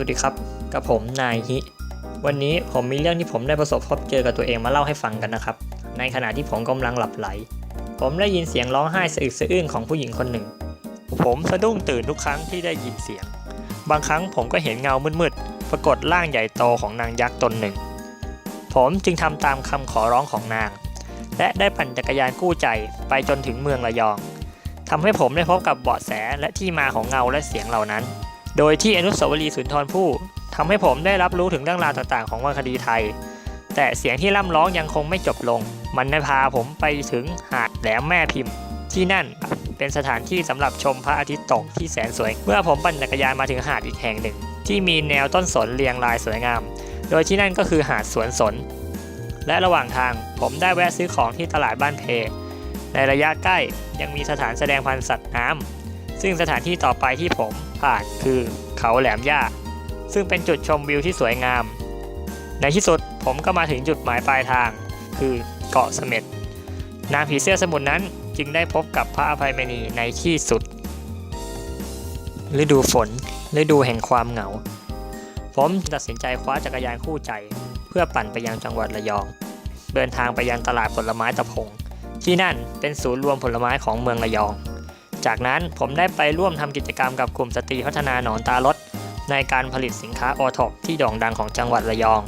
วัสดีครับ กับผมนายฮิ วันนี้ผมมีเรื่องที่ผมได้ประสบพบเจอกับตัวเองมาเล่าให้ฟังกันนะครับ ในขณะที่ผมกำลังหลับไหล ผมได้ยินเสียงร้องไห้สะอึกสะอื้นของผู้หญิงคนหนึ่ง ผมสะดุ้งตื่นทุกครั้งที่ได้ยินเสียง บางครั้งผมก็เห็นเงามืดๆ ปรากฏร่างใหญ่โตของนางยักษ์ตนหนึ่ง ผมจึงทำตามคำขอร้องของนาง และได้ปั่นจักรยานกู้ใจไปจนถึงเมืองระยองทำให้ผมได้พบกับเบาะแสและที่มาของเงาและเสียงเหล่านั้น โดยที่อนุสาวรีย์สุนทรภู่ทำให้ผมได้รับรู้ถึงเรื่องราวต่างๆ ของวรรณคดีไทย แต่เสียงที่ร่ำร้องยังคงไม่จบลง มันได้พาผมไปถึงหาดแหลมแม่พิมพ์ ที่นั่นเป็นสถานที่สำหรับชมพระอาทิตย์ตกที่แสนสวย เมื่อผมปั่นจักรยานมาถึงหาดอีกแห่งหนึ่ง ที่มีแนวต้นสนเรียงรายสวยงาม โดยที่นั่นก็คือหาดสวนสน และระหว่างทางผมได้แวะซื้อของที่ตลาดบ้านเพ ในระยะใกล้ยังมีสถานแสดงพันธุ์สัตว์น้ำ ซึ่งสถานที่ต่อไปที่ผมผ่านคือเขาแหลมย่า ซึ่งเป็นจุดชมวิวที่สวยงาม ในที่สุดผมก็มาถึงจุดหมายปลายทาง คือเกาะเสม็ดนางผีเสื้อสมุทรนั้นจึงได้พบกับพระอภัยมณีในที่สุด ฤดูฝนฤดูแห่งความเหงา ผมตัดสินใจคว้าจักรยานคู่ใจ เพื่อปั่นไปยังจังหวัดระยอง เดินทางไปยังตลาดผลไม้ตะพง ที่นั่นเป็นศูนย์รวมผลไม้ของเมืองระยอง จากนั้นผมได้ไปร่วมทำกิจกรรมกับกลุ่มสตรีพัฒนาหนอนตาลดในการผลิตสินค้าโอท็อปที่โด่งดังของจังหวัดระยอง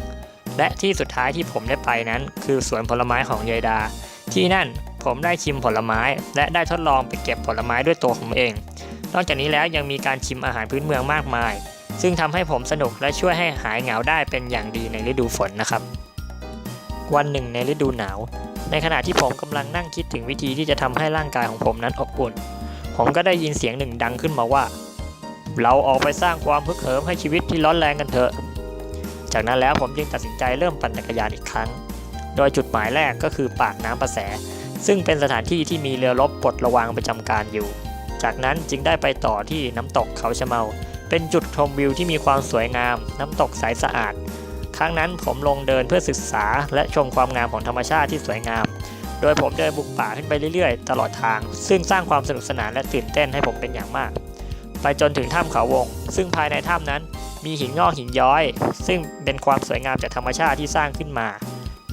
และที่สุดท้ายที่ผมได้ไปนั้นคือสวนผลไม้ของยายดา ที่นั่นผมได้ชิมผลไม้ และได้ทดลองไปเก็บผลไม้ด้วยตัวผมเอง นอกจากนี้แล้วยังมีการชิมอาหารพื้นเมืองมากมาย ซึ่งทำให้ผมสนุกและช่วยให้หายเหงาได้เป็นอย่างดีในฤดูฝนนะครับ วันหนึ่งในฤดูหนาว ในขณะที่ผมกำลังนั่งคิดถึงวิธีที่จะทำให้ร่างกายของผมนั้นอบอุ่น ผมก็ได้ยินเสียงหนึ่งดังขึ้นมาว่า เราออกไปสร้างความพึกเหิมให้ชีวิตที่ร้อนแรงกันเถอะ จากนั้นแล้วผมจึงตัดสินใจเริ่มปั่นจักรยานอีกครั้ง โดยจุดหมายแรกก็คือปากน้ำประแส ซึ่งเป็นสถานที่ที่มีเรือรบปลดระวางประจำการอยู่ จากนั้นจึงได้ไปต่อที่น้ำตกเขาชะเมา เป็นจุดชมวิวที่มีความสวยงาม น้ำตกใสสะอาด ครั้งนั้นผมลงเดินเพื่อศึกษาและชมความงามของธรรมชาติที่สวยงาม โดยผมเดินบุกป่าขึ้นไปเรื่อยๆ ตลอดทาง ซึ่งสร้างความสนุกสนานและตื่นเต้นให้ผมเป็นอย่างมาก ไปจนถึงถ้ำเขาวง ซึ่งภายในถ้ำนั้นมีหินงอกหินย้อย ซึ่งเป็นความสวยงามจากธรรมชาติที่สร้างขึ้นมา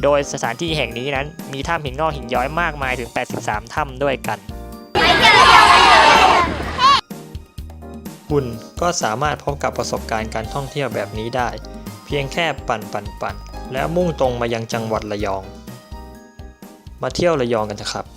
โดยสถานที่แห่งนี้นั้นมีถ้ำหินงอกหินย้อยมากมายถึง 83 ถ้ำด้วยกันคุณก็สามารถพบกับประสบการณ์การท่องเที่ยวแบบนี้ได้ เพียงแค่ปั่นปั่นปั่นแล้วมุ่งตรงมายังจังหวัดระยอง มาเที่ยวระยองกันนะครับ